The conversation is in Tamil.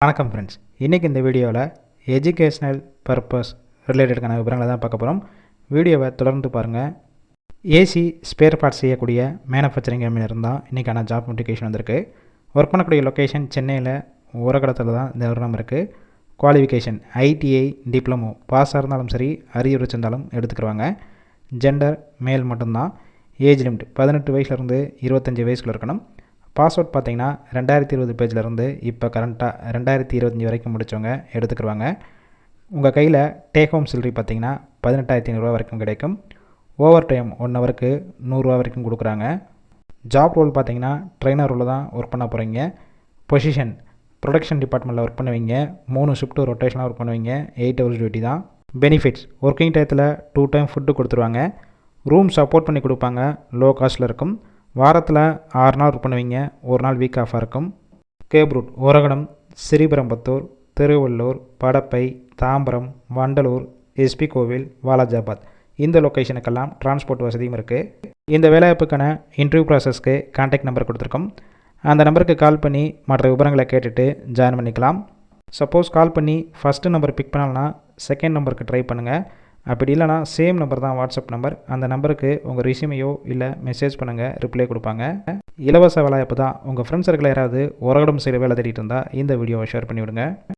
வணக்கம் ஃப்ரெண்ட்ஸ் இன்றைக்கி இந்த வீடியோவில் எஜுகேஷ்னல் பர்பஸ் ரிலேட்டடுக்கான விவரங்களை தான் பார்க்க போகிறோம் வீடியோவை தொடர்ந்து பாருங்கள் ஏசி ஸ்பேர் பார்ட்ஸ் செய்யக்கூடிய மேனுஃபேக்சரிங் கம்பெனி இருந்தால் இன்றைக்கான ஜாப் நோட்டிஃபிகேஷன் வந்திருக்கு. ஒர்க் பண்ணக்கூடிய லொக்கேஷன் சென்னையில் உரகடத்தில் தான் இந்த நிறுவனம் இருக்குது குவாலிஃபிகேஷன் ஐடிஐ டிப்ளமோ பாஸாக இருந்தாலும் சரி அரியர் வச்சிருந்தாலும் எடுத்துக்கிடுவாங்க ஜெண்டர் மேல் மட்டும்தான். ஏஜ் லிமிட் பதினெட்டு வயசுலேருந்து இருபத்தஞ்சி வயசுக்குள்ள இருக்கணும். பாஸ்வேர்ட் பார்த்தீங்கன்னா ரெண்டாயிரத்தி இருபது பேஜ்லேருந்து இப்போ கரண்ட்டாக ரெண்டாயிரத்தி இருபத்தஞ்சி வரைக்கும் முடித்தவங்க எடுத்துக்கிடுவாங்க உங்கள் கையில் டேக் ஹோம் சில்லரி பார்த்தீங்கன்னா பதினெட்டாயிரத்தி ஐநூறுரூவா வரைக்கும் கிடைக்கும். ஓவர் டைம் ஒன் ஹவருக்கு நூறுரூவா வரைக்கும் கொடுக்குறாங்க. ஜாப் ரோல் பார்த்தீங்கன்னா ட்ரைனர் ரோலில் தான் ஒர்க் பண்ண போகிறீங்க பொசிஷன் ப்ரொடக்ஷன் டிபார்ட்மெண்ட்டில் ஒர்க் பண்ணுவீங்க. மூணு ஷிஃப்ட்டு ரொட்டேஷனாக ஒர்க் பண்ணுவீங்க. எயிட் ஹவர்ஸ் டியூட்டி தான். பெனிஃபிட்ஸ் ஒர்க்கிங் டயத்தில் டூ டைம் ஃபுட்டு கொடுத்துருவாங்க. ரூம் சப்போர்ட் பண்ணி கொடுப்பாங்க. லோ காஸ்ட்டில் இருக்கும். வாரத்தில் ஆறு நாள் ஒர்க் பண்ணுவீங்க. ஒரு நாள் வீக் ஆஃபாக இருக்கும். Cab route Sriperumbudur Tiruvallur Padappai Tambaram Vandalur SP Koil Walajabad. இந்த லொக்கேஷனுக்கெல்லாம் டிரான்ஸ்போர்ட் வசதியும் இருக்குது இந்த வேலைவாய்ப்புக்கான இன்டர்வியூ ப்ராசஸ்க்கு கான்டாக்ட் நம்பர் கொடுத்துருக்கோம். அந்த நம்பருக்கு கால் பண்ணி மற்ற விவரங்களை கேட்டுட்டு ஜாயின் பண்ணிக்கலாம். சப்போஸ் கால் பண்ணி ஃபஸ்ட்டு நம்பர் பிக் பண்ணலன்னா செகண்ட் நம்பருக்கு ட்ரை பண்ணுங்கள் அப்படி இல்லைனா சேம் நம்பர் தான் வாட்ஸ்அப் நம்பர் அந்த நம்பருக்கு உங்கள் ரிசியூமையோ இல்லை மெசேஜ் பண்ணுங்கள் ரிப்ளை கொடுப்பாங்க. இலவச வேலை இப்போ தான் உங்கள் ஃப்ரெண்ட்ஸ் சர்க்கிள் யாராவது உரகடம் செய்கிற வேலை தேடிட்டு இருந்தால் இந்த வீடியோவை ஷேர் பண்ணிவிடுங்க.